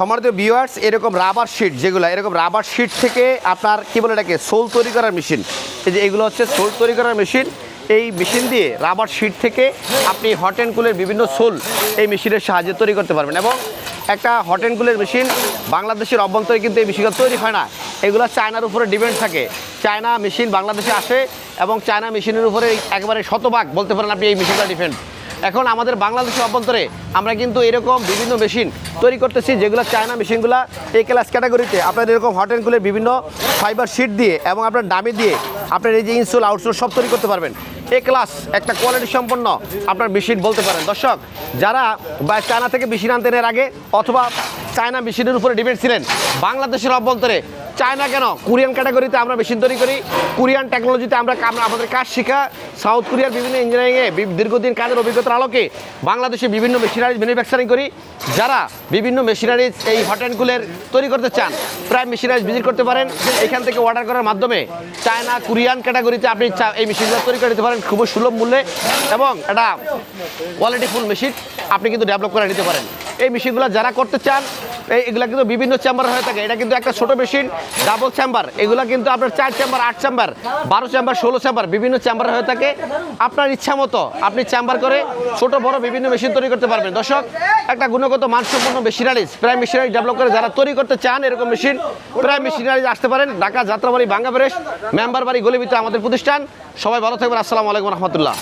সম্মানিত ভিউয়ার্স এরকম rubber sheet যেগুলো, এরকম রাবার শিট থেকে আপনার, কী বলে এটাকে, সোল তৈরি করার মেশিন এই যে এগুলো হচ্ছে সোল তৈরি করার মেশিন এই মেশিন দিয়ে রাবার শিট থেকে আপনি হট অ্যান্ড কুলের বিভিন্ন সোল এই মেশিনের সাহায্যে তৈরি করতে পারবেন। এবং একটা হট অ্যান্ড কুলের মেশিন বাংলাদেশের অভ্যন্তরে কিন্তু এই মেশিনগুলো তৈরি হয় না। এগুলো চায়নার উপরে ডিপেন্ড থাকে। চায়না মেশিন বাংলাদেশে আসে এবং চায়না মেশিনের উপরে একেবারে শতভাগ, বলতে পারেন আপনি এই মেশিনটা ডিপেন্ড এখন আমাদের বাংলাদেশের অভ্যন্তরে আমরা কিন্তু এরকম বিভিন্ন মেশিন তৈরি করতেছি, যেগুলো চায়না মেশিনগুলো এই ক্লাস ক্যাটাগরিতে আপনার এরকম হট অ্যান্ড কুলের বিভিন্ন ফাইবার শিট দিয়ে এবং আপনার দামি দিয়ে আপনার এই যে ইনসোল আউটসোল সব তৈরি করতে পারবেন। এ ক্লাস একটা কোয়ালিটি সম্পন্ন আপনার মেশিন বলতে পারেন। দর্শক, যারা বা চায়না থেকে মেশিন আনতে এর আগে অথবা চায়না মেশিনের উপরে ডিপেন্ড ছিলেন। বাংলাদেশের অভ্যন্তরে চায়না কেন? কোরিয়ান ক্যাটাগরিতে আমরা মেশিন তৈরি করি। কোরিয়ান টেকনোলজিতে আমরা আমাদের কাজ শেখা। সাউথ কোরিয়ার বিভিন্ন ইঞ্জিনিয়ারিংয়ে দীর্ঘদিন কাজের অভিজ্ঞতার আলোকে বাংলাদেশে বিভিন্ন মেশিনারিজ ম্যানুফ্যাকচারিং করি। যারা বিভিন্ন মেশিনারিজ এই হট অ্যান্ড কুলের তৈরি করতে চান, প্রায় মেশিনারিজ ভিজিট করতে পারেন। এখান থেকে অর্ডার করার মাধ্যমে চায়না কোরিয়ান ক্যাটাগরিতে আপনি এই মেশিনগুলো তৈরি করে নিতে পারেন। খুবই সুলভ মূল্যে এবং এটা কোয়ালিটিফুল মেশিন আপনি কিন্তু ডেভেলপ করে নিতে পারেন। এই মেশিনগুলো যারা করতে চান, এই এগুলা কিন্তু বিভিন্ন চেম্বার হয়ে থাকে। এটা কিন্তু একটা ছোট মেশিন ডাবল চেম্বার এগুলা কিন্তু আপনার চার চেম্বার আট চেম্বার বারো চেম্বার ষোলো চেম্বার বিভিন্ন চেম্বার হয়ে থাকে। আপনার ইচ্ছা মতো আপনি চেম্বার করে ছোট, বড় বিভিন্ন মেশিন তৈরি করতে পারবেন। দর্শক, একটা গুণগত মানসম্পন্ন মেশিনারিজ, প্রায় মেশিনারি ডেভেলপ করে যারা তৈরি করতে চান এরকম মেশিন, প্রায় মেশিনারিজ আসতে পারেন ঢাকা, যাত্রাবাড়ি বাঙ্গা ব্রেশ মেম্বার বাড়ি গলিবিতে আমাদের প্রতিষ্ঠান। সবাই ভালো থাকবেন। আসসালামু আলাইকুম রহমতুল্লাহ।